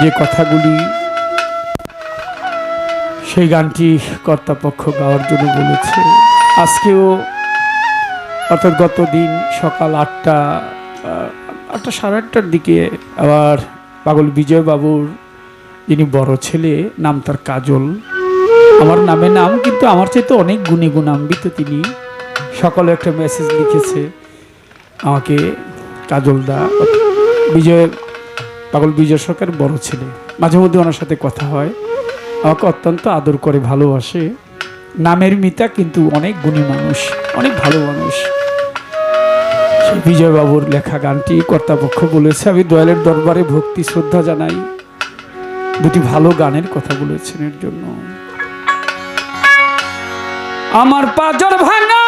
যে কথাগুলি সেই গানটি কর্তাপক্ষ গাওয়ার জন্য বলেছে। আজকেও অর্থাৎ গত দিন সকাল আটটা আটটা সাড়ে আটটার দিকে আবার পাগল বিজয় বাবুর যিনি বড় ছেলে, নাম তার কাজল। আমার নামে নাম, কিন্তু আমার চাইতে অনেক গুণে গুণান্বিত তিনি। সকালে একটা মেসেজ লিখেছে আমাকে কাজল দা বিজয় পাগল বিজয় সরকার বড় ছেলে। মাঝে মধ্যে ওনার সাথে কথা হয়। আমাকে অত্যন্ত আদর করে, ভালোবাসে। নামের মিতা কিন্তু অনেক গুণী মানুষ, অনেক ভালো মানুষ। বিজয়বাবুর লেখা গানটি কর্তাপক্ষ বলেছে, আমি দয়ালের দরবারে ভক্তি, শ্রদ্ধা জানাই। দুটি ভালো গানের কথা বলেছেন এর জন্য। আমার পাজর ভাঙা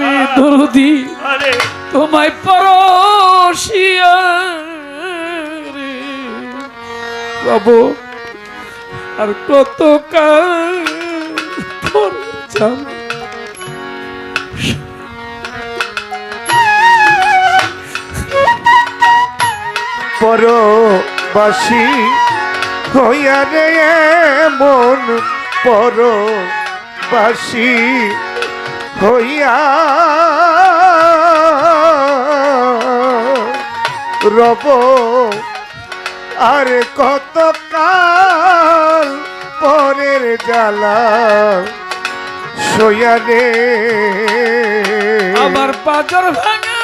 রে দরদি। আরে। তোমায় পরশিয়া বাবু আর কত কাল পরে পরবাসী হইয়া রে মন পরবাসী হইয়া রব আর কত কাল পরের জ্বালা সইয়া রে আমার পাজর ভাঙা।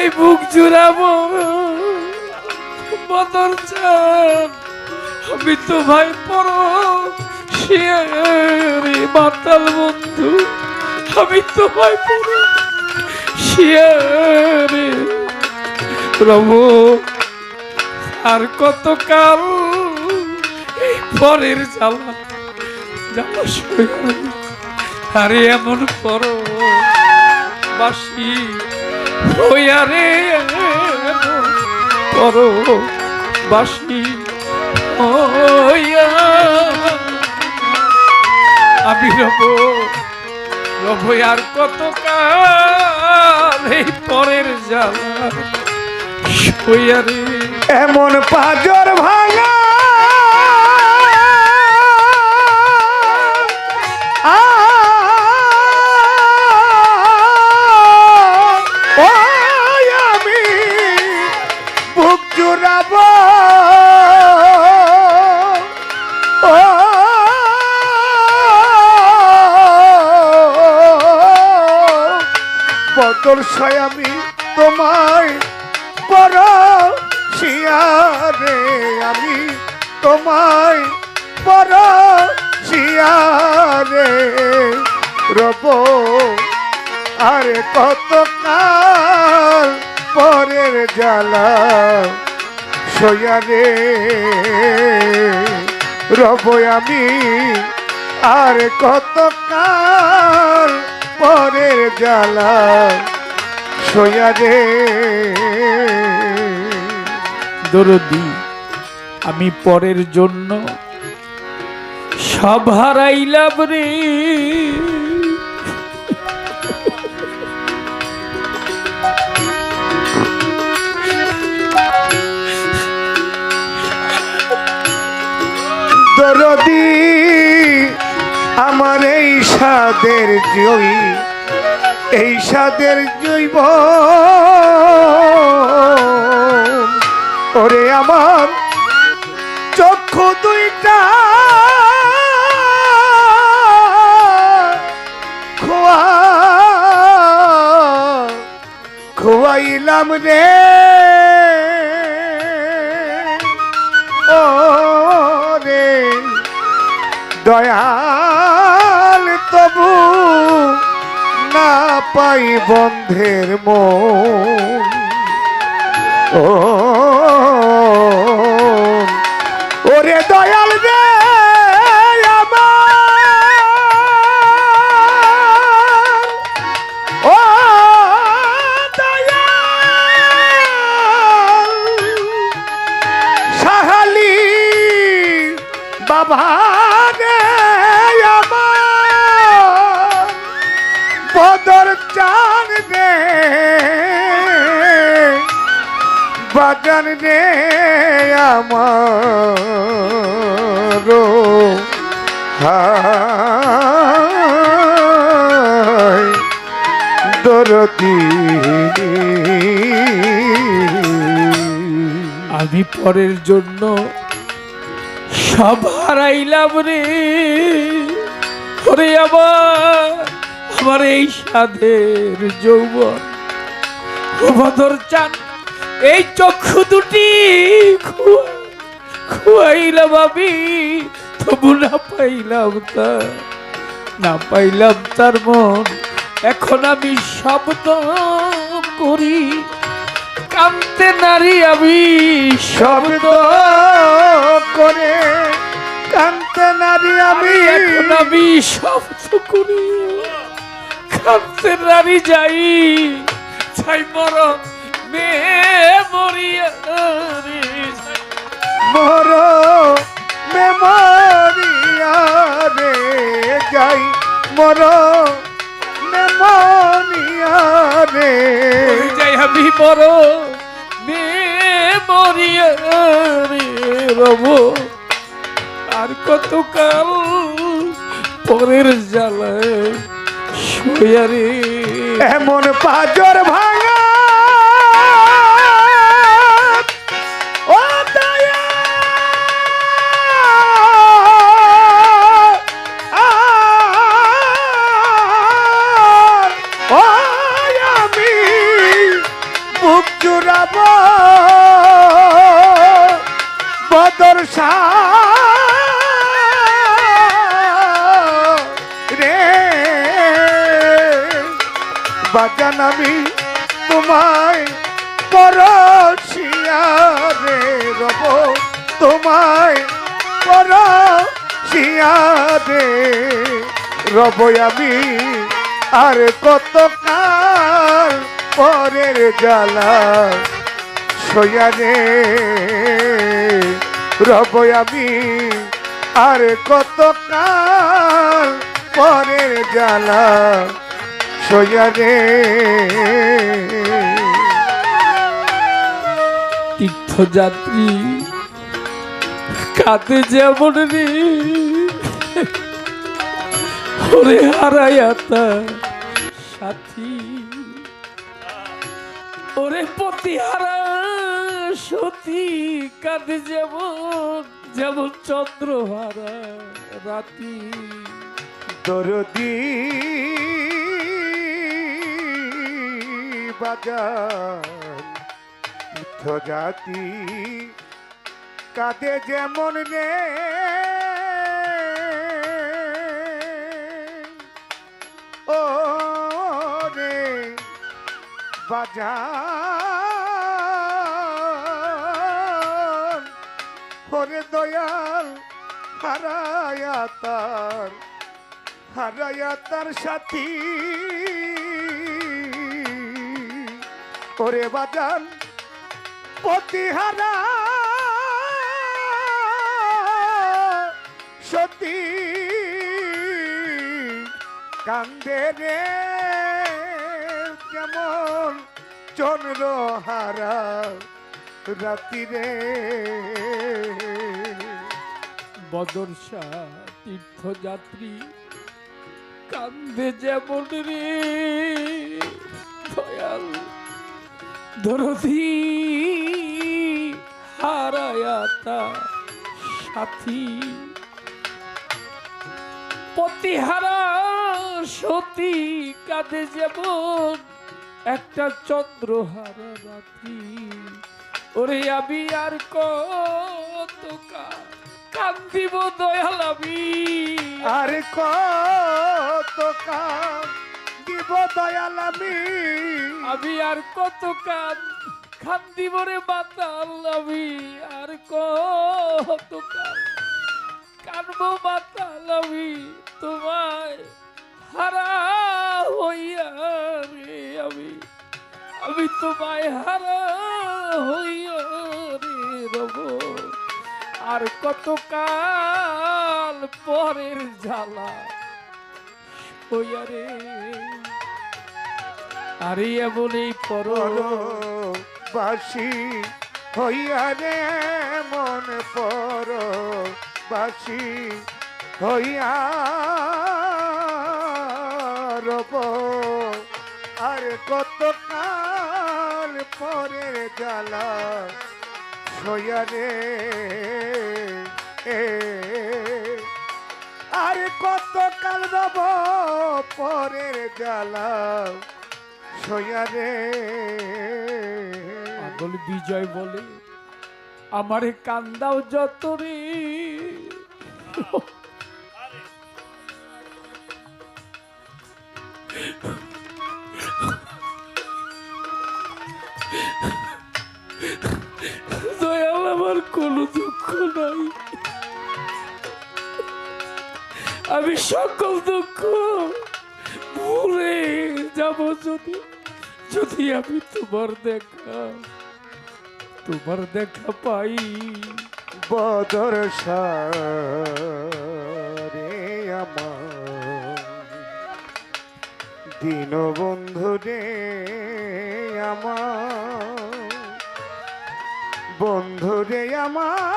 এই বুক জুড়াবো। বদর আমি তো ভাই পর মাতাল বন্ধু। আমি তো ভাই পর প্রভু আর কত কাল পরের জ্বালা জ্বালা আরে এমন করো বাসি, হইয়া রে করো। বাসি হইয়া আমি রব রব আর কত কাল এই পরের রে। এমন পাজর ভাঙা বদল আমি তোমায় পর আমি তোমায় পর শিয়ারে রব, আরে কত কাল পরের জ্বালা সয়ারে রব, আমি আর কত কাল পরের জ্বালা দরদি আমি পরের জন্য সব হারাইলাম রে। দরদি আমার এই সাদের জয়ী। এই সাদের জৈব। ওরে আমার চক্ষু দুইটা। খোয়া খোয়াইলাম রে। ও রে দয়াল পাই বন্ধের ও ওরে দয়াল রে বাবা বাগান রে আমার দরদি আমি পরের জন্য সব হারাইলাম রে। ওরে আমার আমার এই সাধের যৌবন। ও বদর চান এই চক্ষু দুটি খুয়াইলাম আমি, তবু না পাইলাম তার না পাইলাম তার মন, এখন আমি শব্দ করি। কামতে নারী আমি শব্দ করে। কান্তে নারী আমি, এখন আমি শব্দ করি। কামতে নারী যাই চাই মর মে মরিয়া রে। যাই। মোর মেমরিয়া যাই। মোর মেমরিয়া রে। মরে যাই আমি মর মে মরিয়া রে রব। আর কত কাল পরের জ্বালায় শুয়া রে। এমন পাজর ভাঙা বদর রে, বাজান আমি তোমায় পরশিয়া রে রব, তোমায় পরশিয়া রে রব, আমি আর কত কাল পরের জ্বালা সইয়া রে। রব আমি। আর কত কাল পরের জ্বালা সইয়া রে। তীর্থযাত্রী, কাঁদে যেমন রে। ওরে হারায়াতা সাথী। ওরে প্রতিহারা। সতী কাঁদে যেমন যেমন চন্দ্রহারা রাতি। দরদি বাজার তীর্থ জাতি কাঁদে যেমন রে ও রে বাজার ওরে দয়াল, হারায়া তার হারায়া তার সাথী। ওরে বাজান, প্রতিহারা, সতী। কান্দে রে যেমন চন্দ্র হারা বদরসা তীর্থযাত্রী কান্দে যেমন রে। দয়াল দরদি হারায়াতা সাথী। প্রতিহারা সতী কাঁদে যেমন একটা চন্দ্রহারা রাত্রি। ওরে আমি আর কত কান্দিব দয়াল আমি। আর কত কাম দিব দয়াল আমি। আমি আর কত কান খান দিবরে বাতাল আমি। আর কত কান কানবো বাতাল আমি তোমায় হারা হইয়া রে আমি। আমি তোমায় হারা হইয়া রে রব। আর কত কাল পরের জ্বালা? হইয়া রে আরে এই পর বাসি হইয়া রে মন পর বাসি হইয়া রব আর কত কাল পরের জ্বালা? সইয়া রে এ, আর কত কাল যাব পরের জ্বালা? সইয়া রে পাগল বিজয় বলে, আমার কান্দাও যত রে কোনো দুঃখ নাই। আমি সকল দুঃখ ভুলে যাব যদি যদি আমি তোমার দেখা তোমার দেখা পাই। বদর সারে আমার দিন বন্ধু রে আমার। বন্ধু রে আমার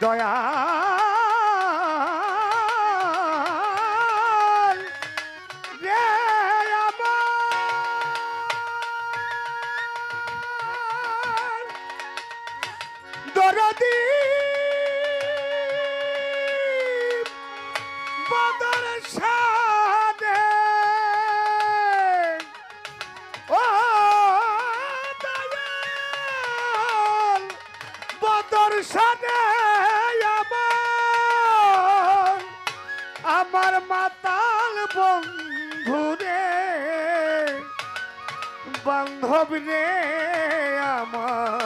দয়া আমার। দরদি রে আমার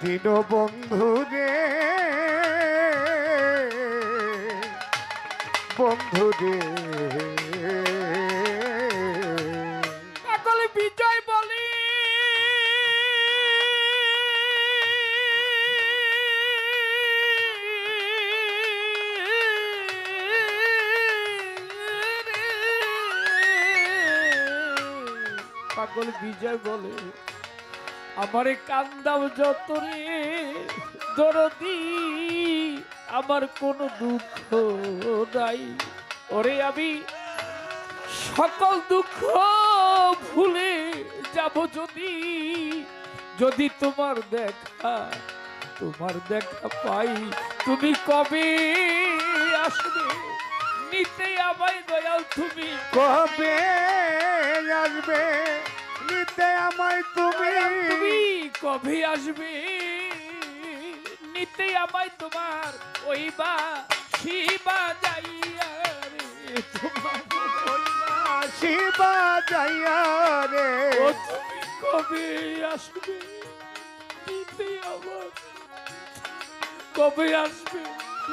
দিন বন্ধু রে বন্ধু রে। পাগল বিজয় বলে, আমারে কান্দাও যত রে দরদি, আমার কোনো দুঃখ নাই। ওরে আমি সকল দুঃখ ভুলে যাব যদি যদি তোমার দেখা তোমার দেখা পাই, তুমি কবে আসবে? নিতে আমায় দয়াল তুমি। কবে আসবে? নিতে আমায় তুমি। তুমি কবে আসবে? নিতে আমায় তোমার ওই বা শিবা যাইয়া রে। তোমার শিবা যাইয়া রে। ও তুমি কবে আসবে? নিতে আমার কবে আসবে?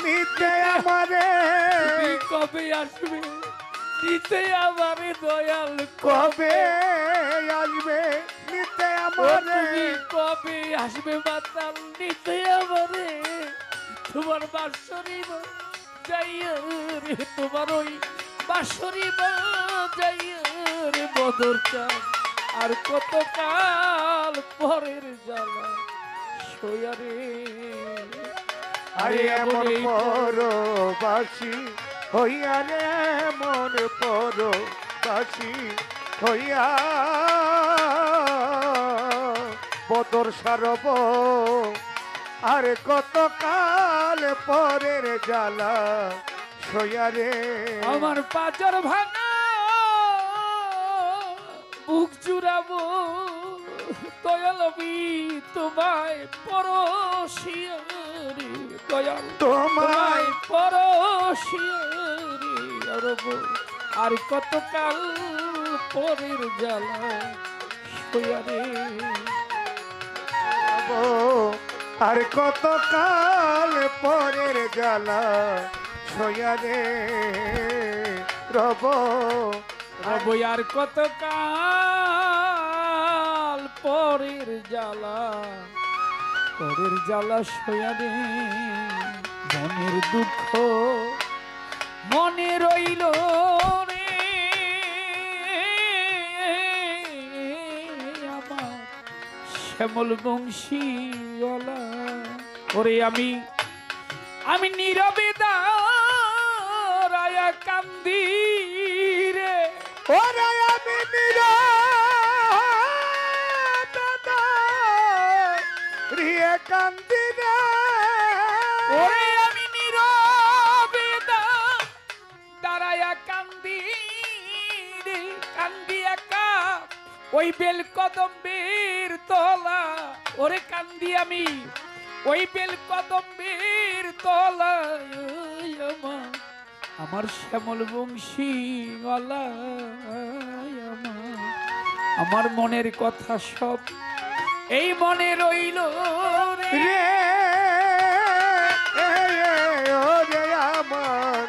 নিতে আমারে। তুমি কবে আসবে? নিতে আমারে দয়াল কবে আসবে? নিতে আমারে কবে আসবে মাতাল? নিতে আমারে তোমার যাইয়া রে তোমার ওই বাসরি যাইয়া রে বদর চান আর কত কাল পরের জ্বালা সইয়া রে। আরে এমন পরবাসী হইয়া রে মন পরবাসী হইয়া বদর সারব। আরে কত কাল পরের জ্বালা সইয়া রে। আমার পাচার ভাঙা বুক জুড়াবো, দয়ালবি তোমায় পরশিয়া। দয়াল। তোমায় অরব আর কতকাল পরের জ্বালা শুয়া রে যাব, আর কত কাল পরের জ্বালা সইয়া রে রব। রব আর কতকাল পরের জ্বালা পরের জ্বালা শুয়া মনের দুঃখ মনে রইল আমার শ্যামল বংশীওয়ালা, ওরে আমি আমি নীরবে দাঁড়ায়া কান্দি রে। ওরে ওই বেল কদম্বের তলা, ওরে কান্দি আমি। ওই বেল কদম্বের তলা আমার শ্যামল বংশী আমার। মনের কথা সব এই মনে রইল রে। আমার,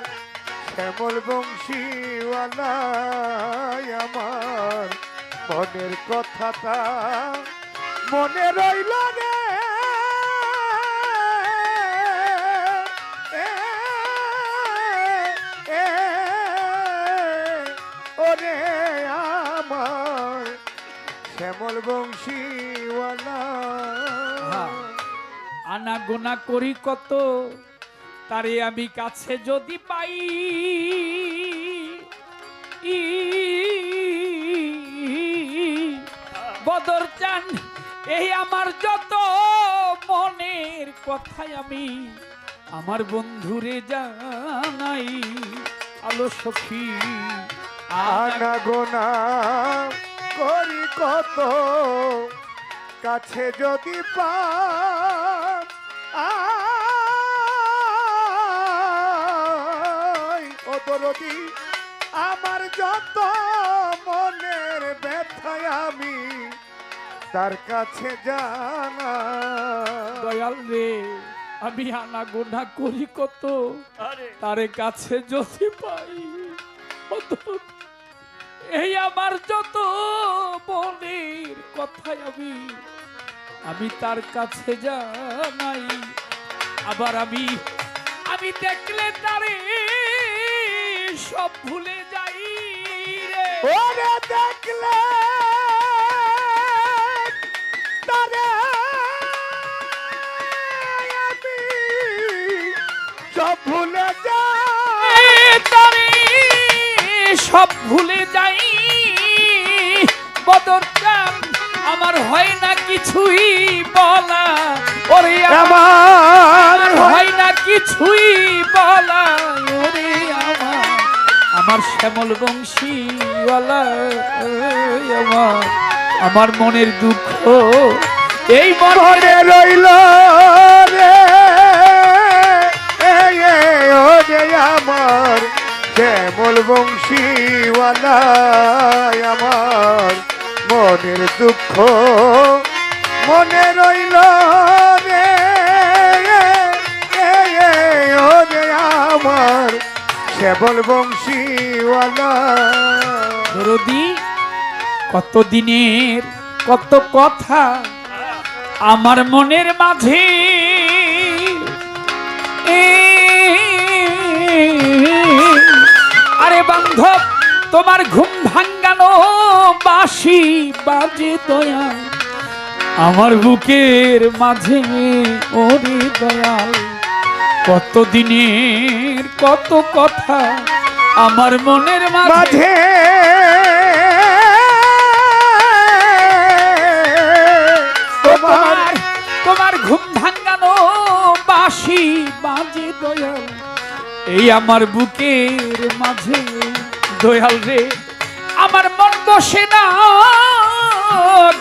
শ্যামল বংশীওয়ালা আমার। মনের কথাটা মনে রইল রে ওরে আমার শ্যামল বংশীওয়ালা। আনা গোনা করি কত তারে আমি কাছে যদি পাই ই, এই আমার যত মনের কথাই আমি আমার বন্ধুরে জানাই। আলো সখী আনা আনা গোনা করি কত, কাছে যদি দরদি, আমার যত মনের ব্যথায় আমি তার কাছে জানা। দয়াল রে আমি আনা গোনা করি কত? তার কাছে যদি পাই এই আমার যত মনের কথাই আমি আমি তার কাছে জানাই। আবার আমি আমি দেখলে তারে সব ভুলে যাই রে। ওরে দেখলে তারে আমি সব ভুলে যাই। তারে সব ভুলে যাই। বদর আমার হয় না কিছুই বলা। ওরে আমার হয় না কিছুই বলা। ওরে আমার আমার শ্যামল ওই আমার। আমার মনের দুঃখ এই মনে রইল রে। আমার শ্যামল বংশীওয়ালা আমার মনের দুঃখ মনে রইল রে। আমার শ্যামল বংশীওয়ালা। দরদি কত দিনের কত কথা আমার মনের মাঝে। আরে বান্ধব, তোমার ঘুম ভাঙ্গানো বাসি বাজে দয়াল। আমার বুকের মাঝে ওরে দয়াল। কত দিনের কত কথা আমার মনের মাঝে দয়াল। এই আমার বুকের মাঝে দয়াল রে আমার মন বসে না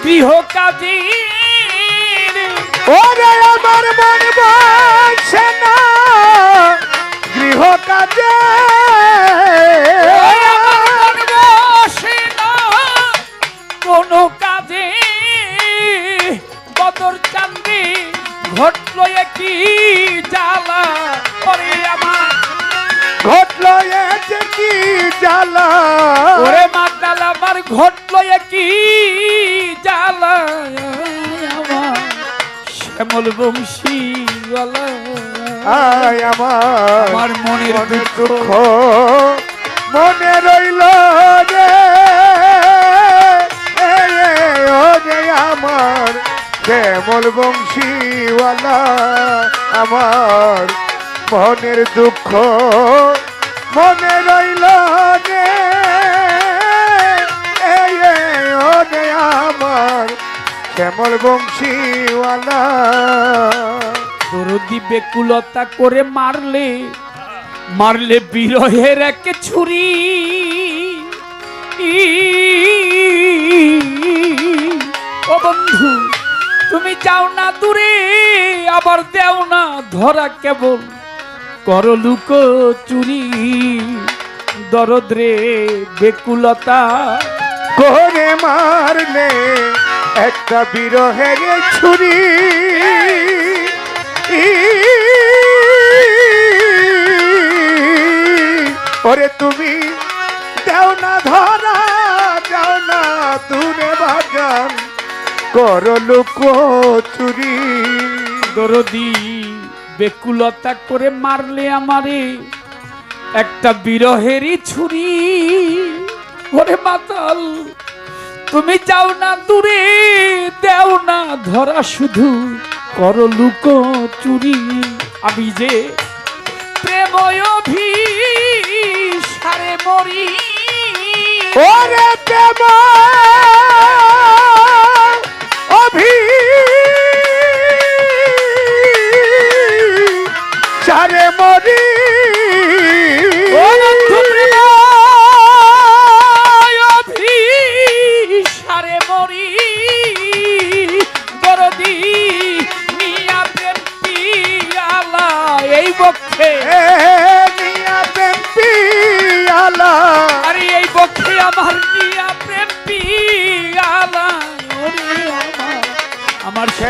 গৃহ কাজে ওরে আমার মন বসে না গৃহ কাজে কোনো কাজে। বদর চান্দি ঘটল একই জ্বালা। যে কি জ্বালা? ওরে মাতাল আমার ঘটলো কি জ্বালা? শ্যামল বংশী আয় আমার মনের দুঃখ। মনে রইল রে আমার শ্যামল বংশীওয়ালা আমার মনের দুঃখ মনে রইল আমার শ্যামল বংশীওয়ালা। দরদি বেকুলতা করে মারলে মারলে বিরহের এক ছুরি। ও বন্ধু, তুমি যাও না দূরে, আবার দেও না ধরা কেবল। কর লুক চুরি দরদ রে বেকুলতা। করে মারলে একটা বিরহের ছুরি। ওরে তুমি দেও না ধরা যাও না দূরে বাজান। কর লোক চুরি। দরদি বেকুলতা করে মারলে আমারে। একটা বিরহেরই ছুরি। ওরে মাতাল তুমি যাও না দূরে, দেও না ধরা শুধু। করো চুরি। আমি যে প্রেময়ভি সারে মরি। ওরে প্রেম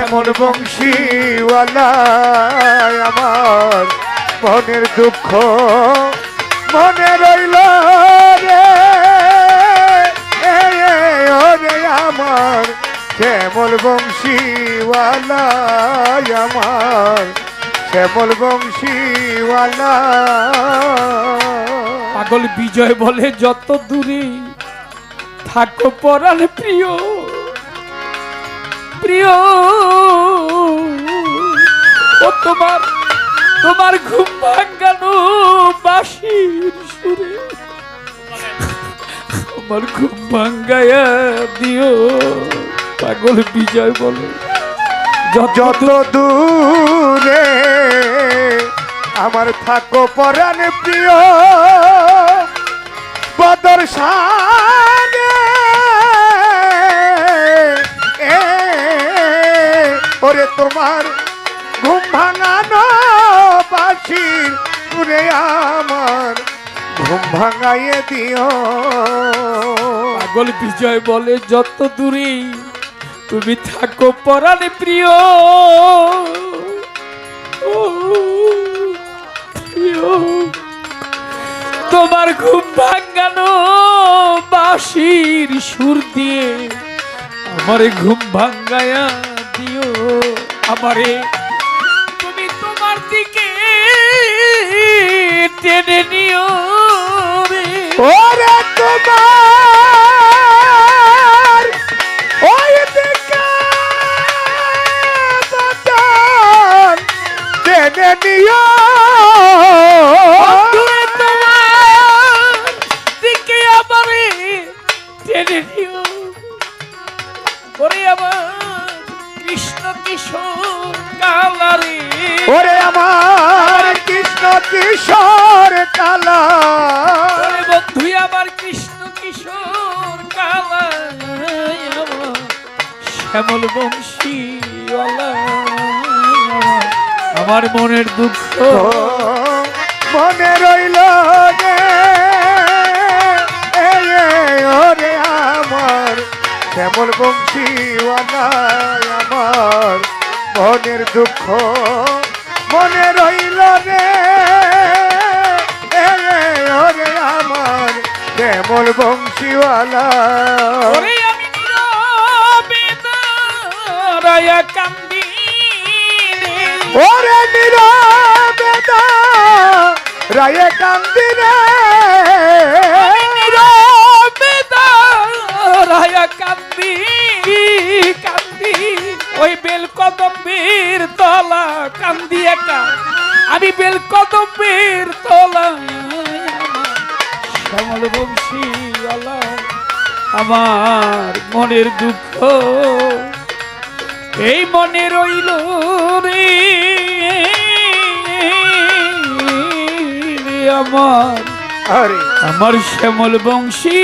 শ্যামল বংশীওয়ালা, আমার মনের দুঃখ মনে রইল রে। রে, আমার শ্যামল বংশীওয়ালা, আমার শ্যামল বংশীওয়ালা। পাগল বিজয় বলে যত দূরে থাকো পরাণ প্রিয়। প্রিয়, ও তোমার তোমার ঘুম ভাঙ্গানো বাসির সুরে। আমার ঘুম ভাঙ্গায়া দিও, পাগল বিজয় বলে। যত দূরে আমার থাকো পরাণ প্রিয়, বদর সানে ওরে তোমার ঘুম ভাঙানো বাসি ঘুরে আমার ঘুম ভাঙাইয়ে দিও। পাগল বিজয় বলে, যত দূরে তুমি থাকো পরাণে প্রিয় তোমার ঘুম ভাঙানো বাঁশির সুর দিয়ে আমারে ঘুম ভাঙ্গায়া দিও। আমারে। তুমি তোমার দিকে টেনে নিও রে। ওরে তোমার আমার মনের দুঃখ মনে রইল রে আমার শ্যামল বংশীওয়ালা আমার মনের দুঃখ মনে রইল রে আমার কেমন বংশীওয়ালা আমি কান্দি। ওরে নীরবে রায়ে কান্দি রে আমি নীরবে দাঁড়ায়া কান্দি কান্দি। ওই বেল কদম্বের তলা কান্দি একা আমি বেল কদম্বের তলা। শ্যামল বংশী আমার মনের দুঃখ এই মনে রইল রে আমার। আমার শ্যামল বংশী